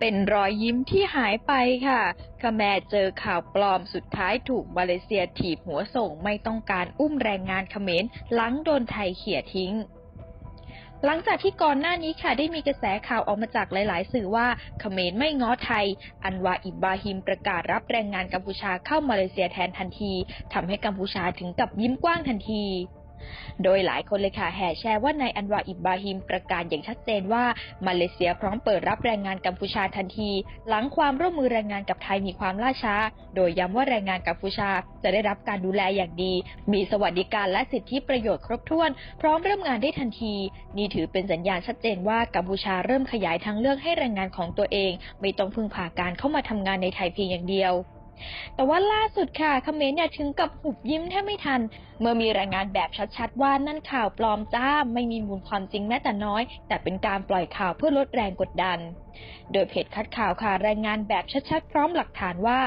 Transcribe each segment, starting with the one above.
เป็นรอยยิ้มที่หายไปค่ะขแมรเจอข่าวปลอมสุดท้ายถูกมาเลเซียถีบหัวส่งไม่ต้องการอุ้มแรงงานเขมรหลังโดนไทยเขี่ยทิ้งหลังจากที่ก่อนหน้านี้ค่ะได้มีกระแสข่าวออกมาจากหลาย ๆ สื่อว่าเขมรไม่ง้อไทย อันวาอิบบราฮิมประกาศรับแรงงานกัมพูชาเข้ามาเลเซียแทนทันทีทำให้กัมพูชาถึงกับยิ้มกว้างทันที โดยหลายคนเลยค่ะแห่แชร์ว่านายอันวาอิบบาฮิมประกาศอย่างชัดเจนว่ามาเลเซียพร้อมเปิดรับแรงงานกัมพูชาทันที หลังความร่วมมือแรงงานกับไทยมีความล่าช้า โดยย้ำว่าแรงงานกัมพูชาจะได้รับการดูแลอย่างดี มีสวัสดิการและสิทธิประโยชน์ครบถ้วน พร้อมเริ่มงานได้ทันที นี่ถือเป็นสัญญาณชัดเจนว่ากัมพูชาเริ่มขยายทางเลือกให้แรงงานของตัวเอง ไม่ต้องพึ่งพาการเข้ามาทำงานในไทยเพียงอย่างเดียว แต่ว่าล่าสุดค่ะเขมรเนี่ยถึงกับหุบยิ้มแทบไม่ทัน เมื่อมีรายงานแบบชัดๆ ว่านั่นข่าวปลอมจ้าไม่มีมูลความจริงแม้แต่น้อย แต่เป็นการปล่อยข่าวเพื่อลดแรงกดดัน โดยเพจคัดข่าวค่ะรายงานแบบชัดๆ พร้อมหลักฐานว่า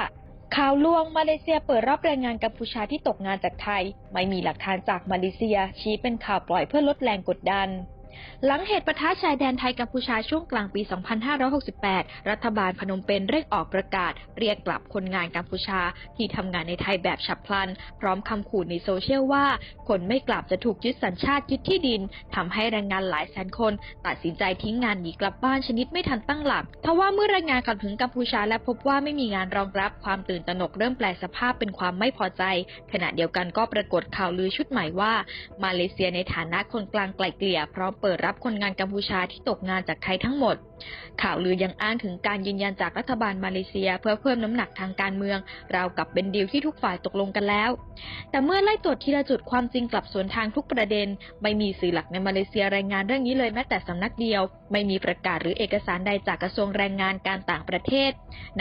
ข่าวลวงมาเลเซียเปิดรับแรงงานกัมพูชาที่ตกงานจากไทย ไม่มีหลักฐานจากมาเลเซีย ชี้เป็นข่าวปล่อยเพื่อลดแรงกดดัน หลังเหตุปะทะชายแดนไทยกัมพูชาช่วงกลางปี 2568 รัฐบาลพนมเปญเร่งออกประกาศ เรียกกลับคนงานกัมพูชา ที่ทำงานในไทยแบบฉับพลัน พร้อมคำขู่ในโซเชียลว่า คนไม่กลับจะถูกยึดสัญชาติยึดที่ดินทำให้แรงงานหลายแสนคน ตัดสินใจทิ้งงานหนีกลับบ้านชนิดไม่ทันตั้งหลักทว่าเมื่อแรงงานกลับถึงกัมพูชาและพบว่าไม่มีงานรองรับความตื่นตระหนกเริ่มแปลสภาพเป็นความไม่พอใจ ขณะเดียวกันก็ปรากฏข่าวลือชุดใหม่ว่า มาเลเซียในฐานะคนกลางไกล่เกลี่ยพร้อมเปิดปิดรับคนงานกัมพูชาที่ตกงานจากไทยทั้งหมด ข่าวลือยังอ้างถึงการยืนยันจากรัฐบาลมาเลเซีย เพื่อเพิ่มน้ำหนักทางการเมือง ราวกับเป็นดีลที่ทุกฝ่ายตกลงกันแล้ว แต่เมื่อไล่ตรวจทีละจุดความจริงกลับสวนทางทุกประเด็น ไม่มีสื่อหลักในมาเลเซียรายงานเรื่องนี้เลยแม้แต่สำนักเดียว ไม่มีประกาศหรือเอกสารใดจากกระทรวงแรงงานการต่างประเทศ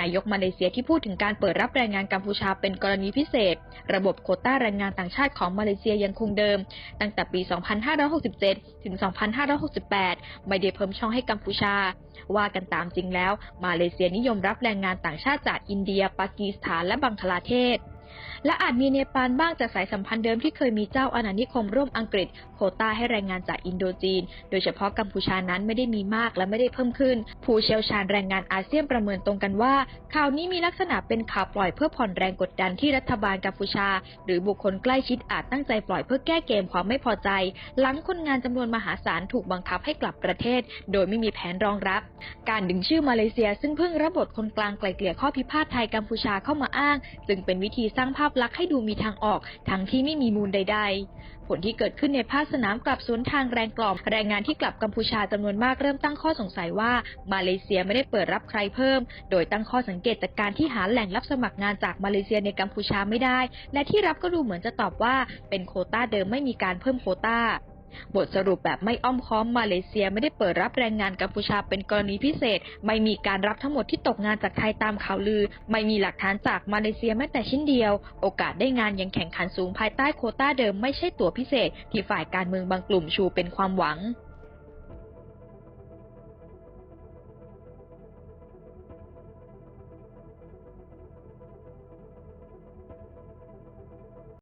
นายกมาเลเซียที่พูดถึงการเปิดรับแรงงานกัมพูชาเป็นกรณีพิเศษ ระบบโควต้าแรงงานต่างชาติของมาเลเซียยังคงเดิม ตั้งแต่ปี 2567 ถึง 2568 ไม่ได้เพิ่มช่องให้กัมพูชา ว่ากันตามจริงแล้ว มาเลเซียนิยมรับแรงงานต่างชาติจากอินเดีย ปากีสถานและบังคลาเทศ และอาจมีเนปาลบ้างจากสายสัมพันธ์เดิมที่เคยมีเจ้าอาณานิคมร่วมอังกฤษ โคต้าให้แรงงานจากอินโดจีน โดยเฉพาะกัมพูชานั้นไม่ได้มีมากและไม่ได้เพิ่มขึ้น ผู้เชี่ยวชาญแรงงานอาเซียนประเมินตรงกันว่า ข่าวนี้มีลักษณะเป็นข่าวปล่อยเพื่อผ่อนแรงกดดันที่รัฐบาลกัมพูชา หรือบุคคลใกล้ชิดอาจตั้งใจปล่อยเพื่อแก้เกมความไม่พอใจ หลังคนงานจำนวนมหาศาลถูกบังคับให้กลับประเทศ โดยไม่มีแผนรองรับ การดึงชื่อมาเลเซีย ซึ่งเพิ่งรับบทคนกลางไกล่เกลี่ยข้อพิพาทไทยกัมพูชาเข้ามาอ้าง จึงเป็นวิธีสร้างภาพลักษณ์ให้ดูมีทางออก ทั้งที่ไม่มีมูลใด ๆ ผลที่เกิดขึ้นในภาคสนามกลับสวนทางแรงกล่อมแรงงานที่กลับกัมพูชาจำนวนมากเริ่มตั้งข้อสงสัยว่ามาเลเซียไม่ได้เปิดรับใครเพิ่ม โดยตั้งข้อสังเกตจากการที่หาแหล่งรับสมัครงานจากมาเลเซียในกัมพูชาไม่ได้ และที่รับก็ดูเหมือนจะตอบว่าเป็นโคต้าเดิมไม่มีการเพิ่มโคต้า บทสรุปแบบไม่อ้อมค้อมมาเลเซียไม่ได้เปิดรับแรงงานกัมพูชาเป็นกรณีพิเศษ ไม่มีการรับทั้งหมดที่ตกงานจากไทยตามข่าวลือ ไม่มีหลักฐานจากมาเลเซียแม้แต่ชิ้นเดียว โอกาสได้งานยังแข่งขันสูงภายใต้โคต้าเดิมไม่ใช่ตั๋วพิเศษ ที่ฝ่ายการเมืองบางกลุ่มชูเป็นความหวัง